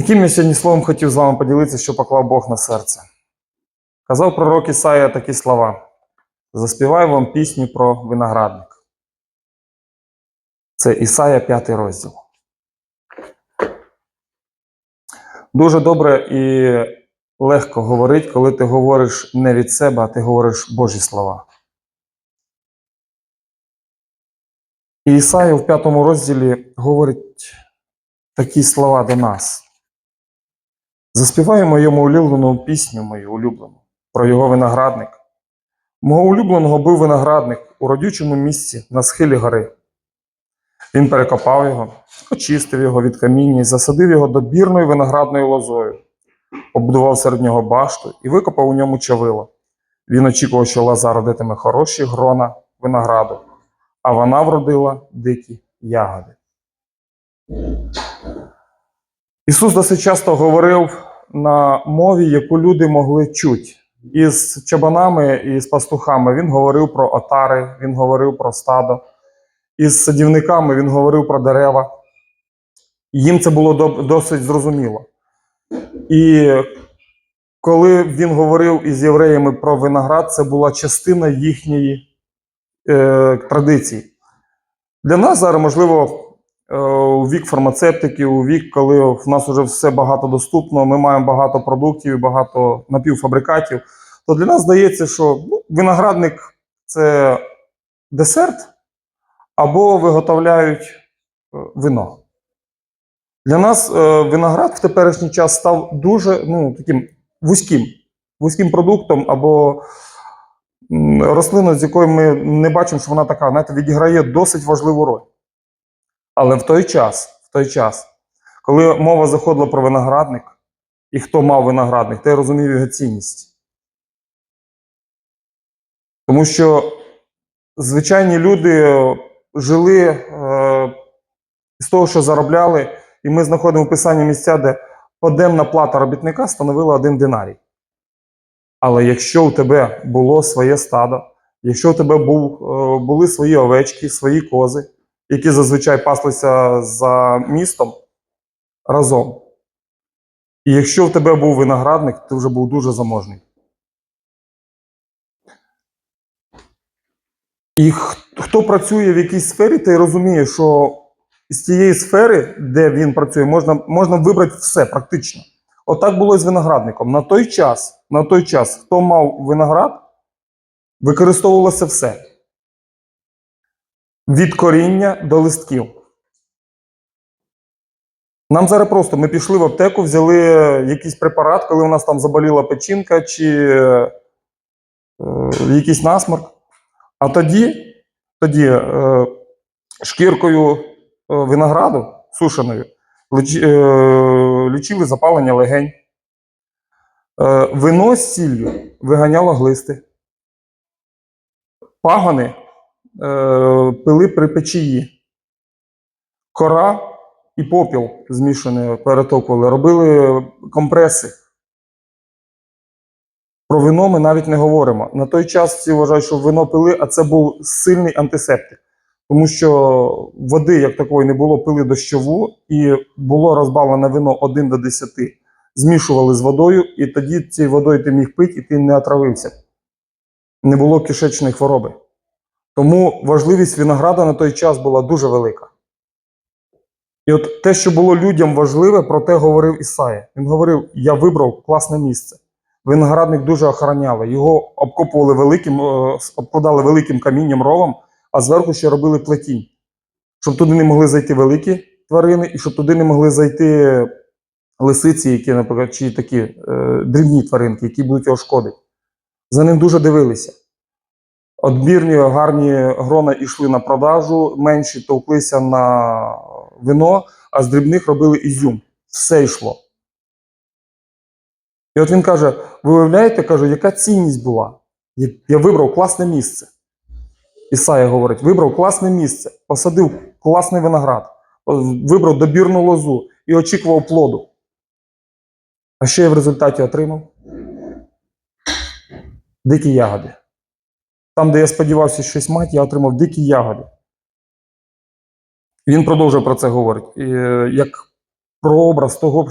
Яким я сьогодні словом хотів з вами поділитися, що поклав Бог на серце? Казав пророк Ісая такі слова: Заспіваю вам пісню про виноградник. Це Ісая 5 розділ. Дуже добре і легко говорить, коли ти говориш не від себе, а ти говориш Божі слова. І Ісая в п'ятому розділі говорить такі слова до нас. Заспіваю моєму улюблену пісню, мою улюблену, про його виноградник. Мого улюбленого був виноградник у родючому місці на схилі гори. Він перекопав його, очистив його від каміння і засадив його добірною виноградною лозою, побудував серед нього башту і викопав у ньому чавило. Він очікував, що лоза родитиме хороші грона винограду, а вона вродила дикі ягоди. Ісус досить часто говорив на мові, яку люди могли чути. Із чабанами і з пастухами він говорив про отари, він говорив про стадо. Із садівниками він говорив про дерева. Їм це було досить зрозуміло. І коли він говорив із євреями про виноград, це була частина їхньої е, традиції. Для нас зараз, можливо, у вік фармацевтиків, у вік, коли в нас вже все багато доступно, ми маємо багато продуктів і багато напівфабрикатів, то для нас здається, що ну, виноградник це десерт або виготовляють е, вино. Для нас е, виноград в теперішній час став дуже ну, таким вузьким, вузьким продуктом або рослиною, з якою ми не бачимо, що вона така, знаєте, відіграє досить важливу роль. Але в той час, в той час, коли мова заходила про виноградник, і хто мав виноградник, той розумів його цінність. Тому що звичайні люди жили е, з того, що заробляли, і ми знаходимо в писанні місця, де подемна плата робітника становила один динарій. Але якщо у тебе було своє стадо, якщо у тебе був, е, були свої овечки, свої кози, які зазвичай паслися за містом разом, і якщо в тебе був виноградник, ти вже був дуже заможний. І хто працює в якійсь сфері, той розуміє, що з тієї сфери, де він працює, можна, можна вибрати все практично. Отак було і з виноградником. На той час, на той час, хто мав виноград, використовувалося все. Від коріння до листків. Нам зараз просто ми пішли в аптеку, взяли якийсь препарат, коли у нас там заболіла печінка чи е, якийсь насморк. А тоді, тоді е, шкіркою е, винограду сушеною ліч, е, лічили запалення легень. Е, вино з сіллю виганяло глисти. Пагони пили при печії. Кора і попіл змішані перетокували, робили компреси. Про вино ми навіть не говоримо. На той час всі вважають, що вино пили, а це був сильний антисептик. Тому що води, як такої, не було, пили дощову, і було розбавлене вино 1 до 10. Змішували з водою, і тоді цією водою ти міг пити, і ти не отравився. Не було кишечної хвороби. Тому важливість винограда на той час була дуже велика. І от те, що було людям важливе, про те говорив Ісая. Він говорив: Я вибрав класне місце. Виноградник дуже охороняли. Його обкопували великим, е, обкладали великим камінням ровом, а зверху ще робили плетінь, щоб туди не могли зайти великі тварини, і щоб туди не могли зайти лисиці, які, наприклад, чи такі е, дрібні тваринки, які будуть його шкодити. За ним дуже дивилися. Одбірні гарні грона йшли на продажу, менші товклися на вино, а з дрібних робили ізюм. Все йшло. І от він каже: ви уявляєте, каже, яка цінність була? Я, вибрав класне місце. Ісая говорить: вибрав класне місце, посадив класний виноград, вибрав добірну лозу і очікував плоду. А що я в результаті отримав? Дикі ягоди. Там, де я сподівався щось мати, я отримав дикі ягоди. Він продовжує про це говорити. Е, як прообраз того,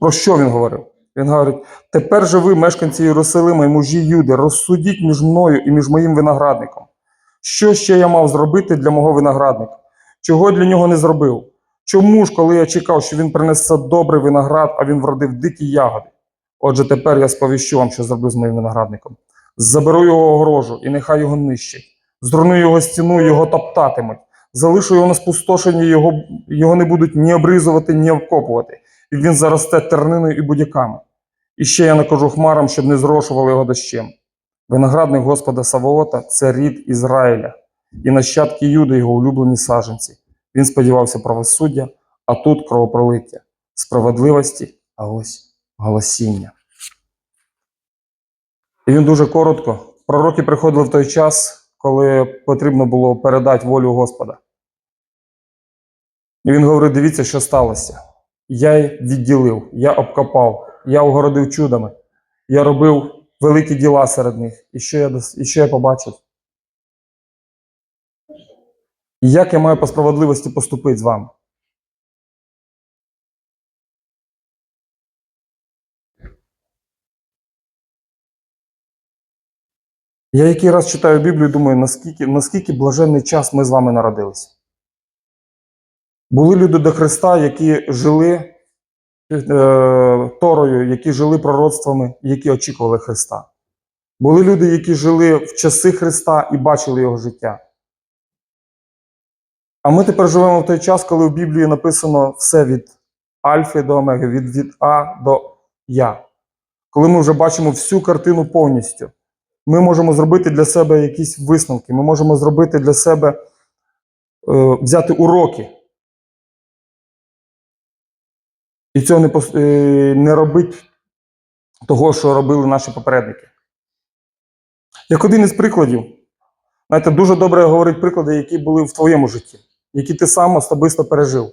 про що він говорив. Він говорить: тепер же ви, мешканці Єрусалима і мужі Юди, розсудіть між мною і між моїм виноградником. Що ще я мав зробити для мого виноградника? Чого я для нього не зробив? Чому ж, коли я чекав, що він принесе добрий виноград, а він вродив дикі ягоди? Отже, тепер я сповіщу вам, що зроблю з моїм виноградником. Заберу його огорожу, і нехай його нищать. Зруйную його стіну, його топтатимуть. Залишу його на спустошенні, його, його не будуть ні обрізувати, ні обкопувати. І він заросте терниною і будяками. І ще я накажу хмарам, щоб не зрошували його дощем. Виноградник Господа Савоота це рід Ізраїля, і нащадки Юди його улюблені саженці. Він сподівався правосуддя, а тут кровопролиття, справедливості, а ось голосіння. І він дуже коротко. Пророки приходили в той час, коли потрібно було передати волю Господа. І він говорить: дивіться, що сталося. Я відділив, я обкопав, я огородив чудами, я робив великі діла серед них. І що я, і що я побачив? І як я маю по справедливості поступити з вами? Я який раз читаю Біблію і думаю, наскільки, наскільки блаженний час ми з вами народилися. Були люди до Христа, які жили е, Торою, які жили пророцтвами, які очікували Христа. Були люди, які жили в часи Христа і бачили його життя. А ми тепер живемо в той час, коли в Біблії написано все від Альфи до Омеги, від, від А до Я. Коли ми вже бачимо всю картину повністю, ми можемо зробити для себе якісь висновки, ми можемо зробити для себе, е, взяти уроки. І цього не, пос- е, не робить того, що робили наші попередники. Як один із прикладів, знаєте, дуже добре говорить приклади, які були в твоєму житті, які ти сам особисто пережив.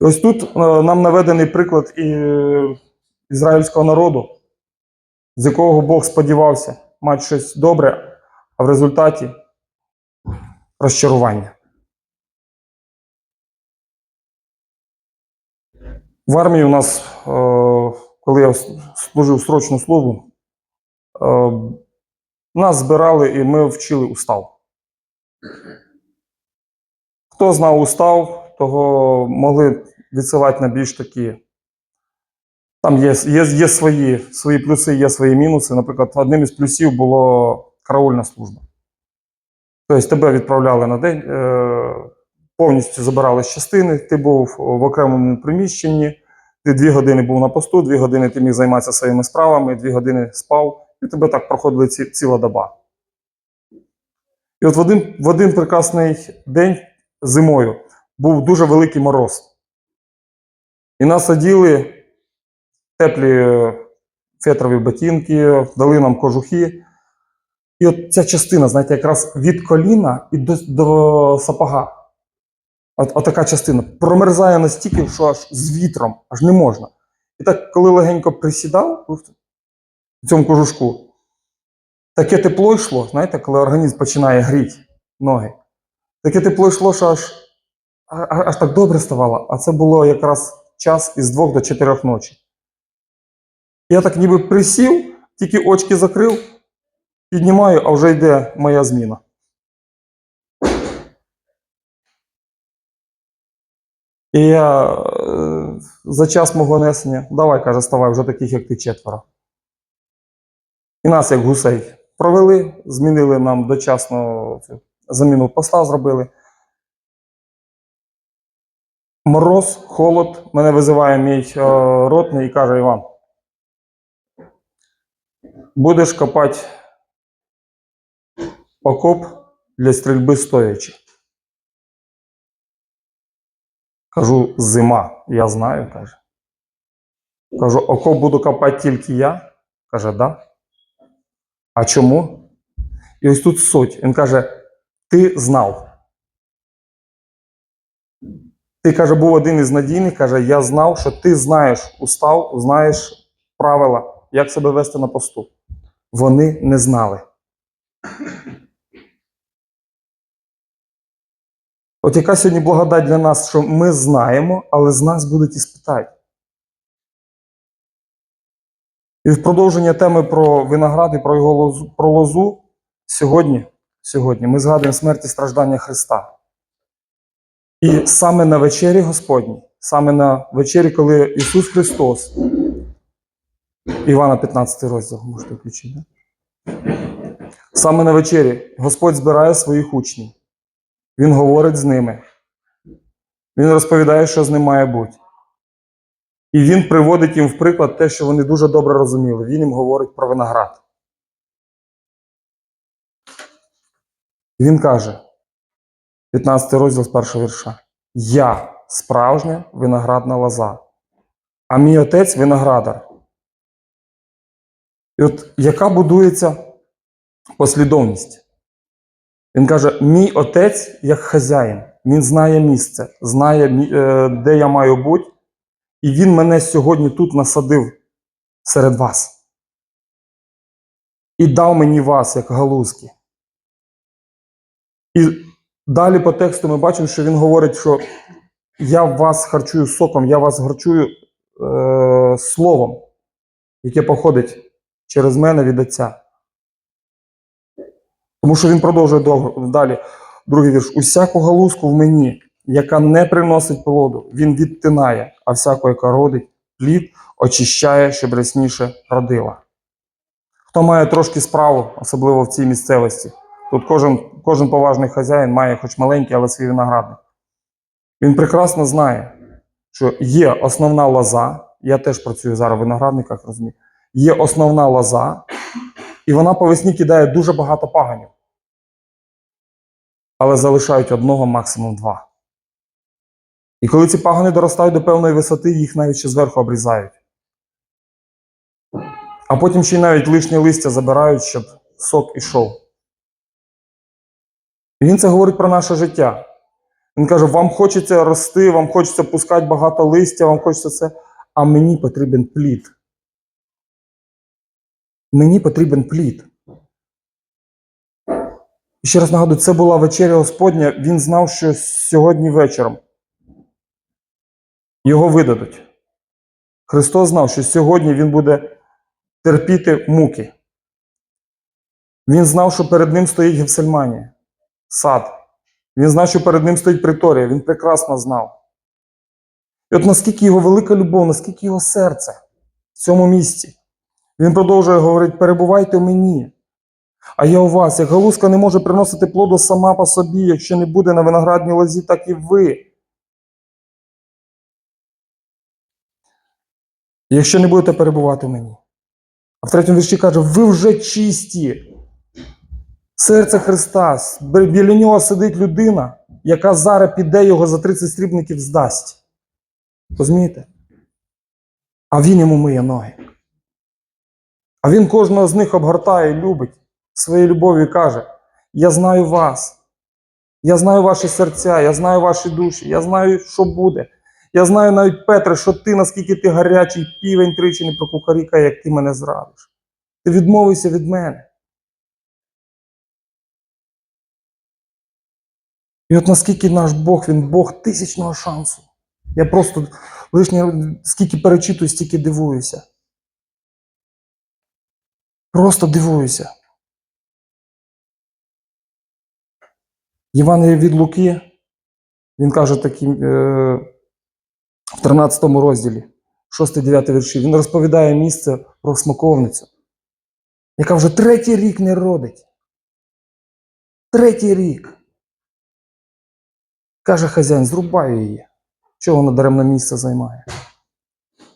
Ось тут е, нам наведений приклад і ізраїльського народу, з якого Бог сподівався мати щось добре, а в результаті розчарування. В армії у нас, е, коли я служив срочну службу, е, нас збирали і ми вчили устав. Хто знав устав, того могли відсилати на більш такі. Там є, є, є свої, свої плюси, є свої мінуси. Наприклад, одним із плюсів було караульна служба. Тобто тебе відправляли на день, е, повністю забирали з частини, ти був в окремому приміщенні, ти дві години був на посту, дві години ти міг займатися своїми справами, дві години спав, і тебе так проходила ці, ціла доба. І от в один, в один прекрасний день зимою був дуже великий мороз. І нас оділи теплі е, фетрові ботинки, дали нам кожухи. І от ця частина, знаєте, якраз від коліна і до, до сапога. От, от така частина промерзає настільки, що аж з вітром, аж не можна. І так, коли легенько присідав в цьому кожушку, таке тепло йшло, знаєте, коли організм починає гріти ноги. Таке тепло йшло, що аж, аж так добре ставало. А це було якраз час із двох до чотирьох ночі. Я так ніби присів, тільки очки закрив, піднімаю, а вже йде моя зміна. І я е, за час мого несення, давай, каже, ставай, вже таких, як ти четверо. І нас, як гусей, провели, змінили нам дочасно заміну поста зробили. Мороз, холод. Мене визиває мій е, ротний і каже Іван. Будеш копати окоп для стрільби стоячи. Кажу, зима, я знаю, каже. Кажу, окоп буду копати тільки я. Каже, да. А чому? І ось тут суть. Він каже: ти знав. Ти каже, був один із надійних, каже, я знав, що ти знаєш устав, знаєш правила, як себе вести на посту. Вони не знали. От яка сьогодні благодать для нас, що ми знаємо, але з нас будуть і спитати. І в продовження теми про виноград і про його лозу, про лозу сьогодні, сьогодні ми згадуємо смерть і страждання Христа. І саме на вечері Господній, саме на вечері, коли Ісус Христос, Івана 15 розділ, можете включити. Да? Саме на вечері Господь збирає своїх учнів. Він говорить з ними. Він розповідає, що з ним має бути. І він приводить їм в приклад те, що вони дуже добре розуміли. Він їм говорить про виноград. І він каже, 15 розділ з першого вірша: Я справжня виноградна лоза, а мій отець виноградар. І от яка будується послідовність? Він каже: мій отець як хазяїн, він знає місце, знає, е, де я маю бути, і він мене сьогодні тут насадив серед вас. І дав мені вас, як галузки. І далі по тексту ми бачимо, що він говорить, що я вас харчую соком, я вас харчую е, словом, яке походить через мене від Отця. Тому що він продовжує далі. Другий вірш. Усяку галузку в мені, яка не приносить плоду, він відтинає, а всяку, яка родить плід, очищає, щоб рясніше родила. Хто має трошки справу, особливо в цій місцевості, тут кожен, кожен поважний хазяїн має хоч маленький, але свій виноградник. Він прекрасно знає, що є основна лоза, я теж працюю зараз в виноградниках, розумію, є основна лоза, і вона по весні кидає дуже багато паганів. Але залишають одного, максимум два. І коли ці пагани доростають до певної висоти, їх навіть ще зверху обрізають. А потім ще й навіть лишнє листя забирають, щоб сок ішов. І він це говорить про наше життя. Він каже: вам хочеться рости, вам хочеться пускати багато листя, вам хочеться це, а мені потрібен плід. Мені потрібен плід. І ще раз нагадую, це була вечеря Господня. Він знав, що сьогодні вечором його видадуть. Христос знав, що сьогодні Він буде терпіти муки. Він знав, що перед ним стоїть Гефсельманія, сад. Він знав, що перед ним стоїть приторія. Він прекрасно знав. І от наскільки його велика любов, наскільки його серце в цьому місці. Він продовжує говорити: перебувайте в мені. А я у вас, як галузка не може приносити плоду сама по собі, якщо не буде на виноградній лозі, так і ви. Якщо не будете перебувати в мені. А в третьому вірші каже: ви вже чисті. Серце Христа, біля нього сидить людина, яка зараз піде його за 30 срібників здасть. Розумієте? А він йому миє ноги. А він кожного з них обгортає любить своєю любов'ю і каже: Я знаю вас, я знаю ваші серця, я знаю ваші душі, я знаю, що буде. Я знаю навіть, Петре, що ти, наскільки ти гарячий півень тричі не прокукарікає, як ти мене зрадиш. Ти відмовився від мене. І от наскільки наш Бог, він Бог тисячного шансу. Я просто лишнє, скільки перечитую, стільки дивуюся. Просто дивуюся. Євангеліє від Луки, він каже такі, е, в 13 розділі, 6-9 вірші, він розповідає місце про смоковницю, яка вже третій рік не родить. Третій рік. Каже хазяїн, зрубаю її. Чого вона даремне місце займає?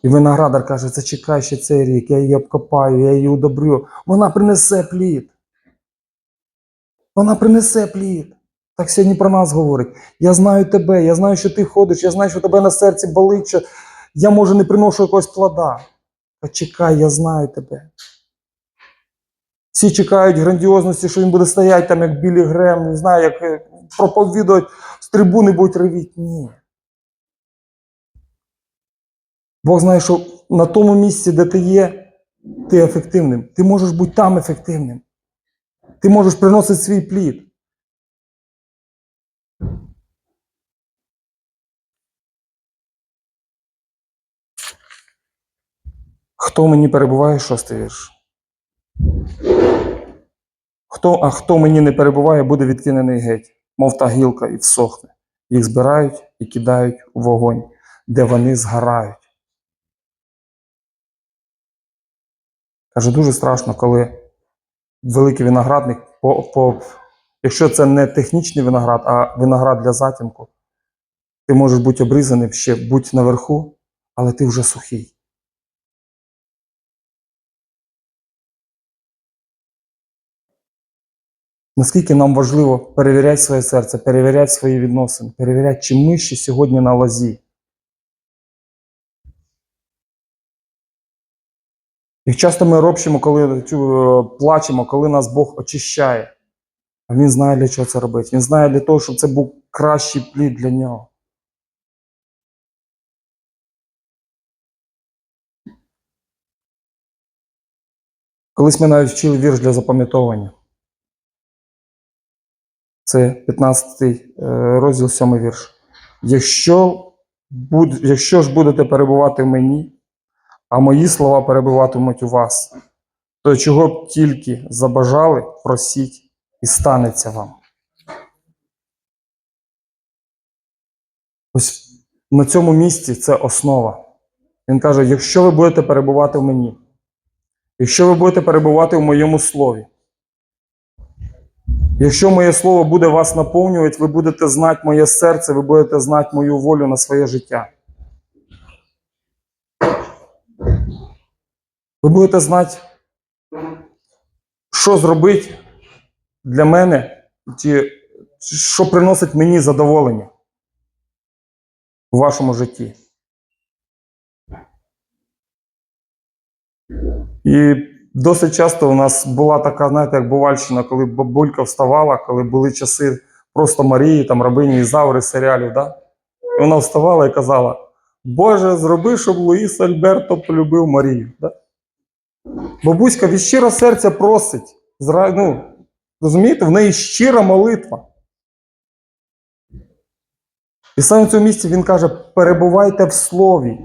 І виноградар каже, зачекай ще цей рік, я її обкопаю, я її удобрю. Вона принесе плід. Вона принесе плід. Так сьогодні про нас говорить. Я знаю тебе, я знаю, що ти ходиш, я знаю, що тебе на серці болить, що я, може, не приношу якогось плода. Почекай, я знаю тебе. Всі чекають грандіозності, що він буде стояти там, як білий грем, не знаю, як е, проповідувати, з трибуни будуть ревіть. Ні. Бог знає, що на тому місці, де ти є, ти ефективним. Ти можеш бути там ефективним. Ти можеш приносити свій плід. Хто мені перебуває шостий вірш? Хто, А хто мені не перебуває, буде відкинений геть, мов та гілка і всохне. Їх збирають і кидають у вогонь, де вони згорають. Каже, дуже страшно, коли великий виноградник, по, по, якщо це не технічний виноград, а виноград для затінку, ти можеш бути обрізаним ще будь наверху, але ти вже сухий. Наскільки нам важливо перевіряти своє серце, перевіряти свої відносини, перевіряти, чи ми ще сьогодні на лозі. І часто ми робчимо, коли е, плачемо, коли нас Бог очищає. А Він знає, для чого це робити. Він знає для того, щоб це був кращий плід для нього. Колись ми навіть вчили вірш для запам'ятовування. Це 15 е, розділ, 7 вірш. Якщо, буд, якщо ж будете перебувати в мені, а мої слова перебуватимуть у вас, то чого б тільки забажали, просіть, і станеться вам. Ось на цьому місці це основа. Він каже: якщо ви будете перебувати в мені, якщо ви будете перебувати в моєму слові, якщо моє слово буде вас наповнювати, ви будете знати моє серце, ви будете знати мою волю на своє життя. Ви будете знати, що зробити для мене, що приносить мені задоволення у вашому житті. І досить часто у нас була така, знаєте, як бувальщина, коли бабулька вставала, коли були часи просто Марії, там рабині Ізаври серіалів, да? і вона вставала і казала: Боже, зроби, щоб Луїс Альберто полюбив Марію. Да? Бабуська від щирого серця просить. Ну, розумієте, в неї щира молитва. І саме в цьому місці він каже: перебувайте в слові,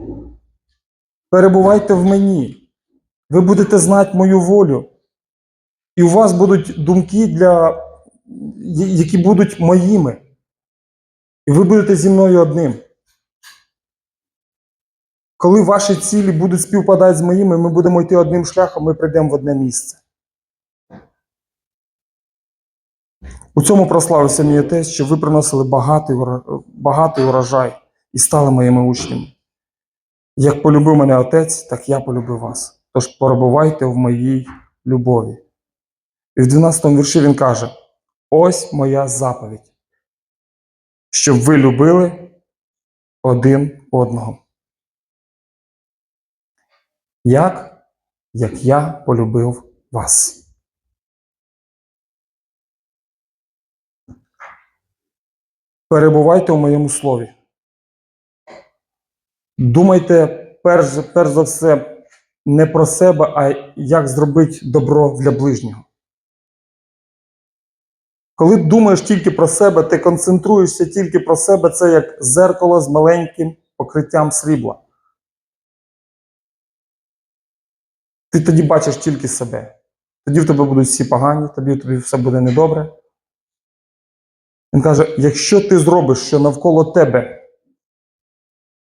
перебувайте в мені. Ви будете знати мою волю. І у вас будуть думки, для... які будуть моїми. І ви будете зі мною одним. Коли ваші цілі будуть співпадати з моїми, ми будемо йти одним шляхом, ми прийдемо в одне місце. У цьому прославився мій отець, що ви приносили багатий, багатий урожай і стали моїми учнями. Як полюбив мене отець, так я полюбив вас. Тож перебувайте в моїй любові. І в 12 вірші він каже: Ось моя заповідь, щоб ви любили один одного. Як? Як я полюбив вас. Перебувайте у моєму слові. Думайте перш, перш за все не про себе, а як зробити добро для ближнього. Коли думаєш тільки про себе, ти концентруєшся тільки про себе, це як зеркало з маленьким покриттям срібла. Ти тоді бачиш тільки себе. Тоді в тебе будуть всі погані, тоді тобі все буде недобре. Він каже: якщо ти зробиш, що навколо тебе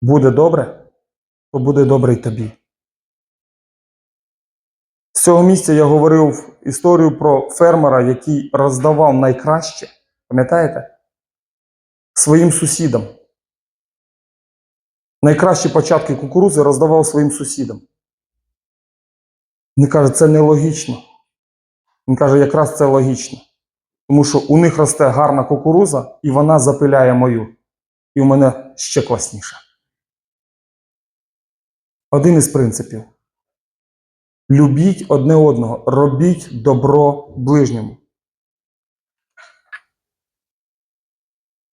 буде добре, то буде добре й тобі. З цього місця я говорив історію про фермера, який роздавав найкраще, пам'ятаєте? Своїм сусідам. Найкращі початки кукурузи роздавав своїм сусідам. Він каже, це нелогічно. Він каже, якраз це логічно. Тому що у них росте гарна кукуруза, і вона запиляє мою. І у мене ще класніше. Один із принципів. Любіть одне одного, робіть добро ближньому.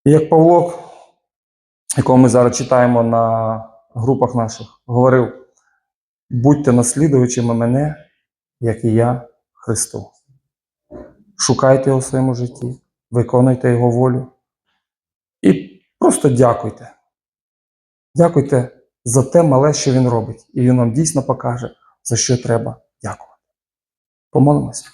Як Павло, якого ми зараз читаємо на групах наших, говорив: будьте наслідувачами мене, як і я Христу. Шукайте його в своєму житті, виконуйте його волю і просто дякуйте. Дякуйте за те мале, що він робить. І він вам дійсно покаже за що треба дякувати. Помолимося.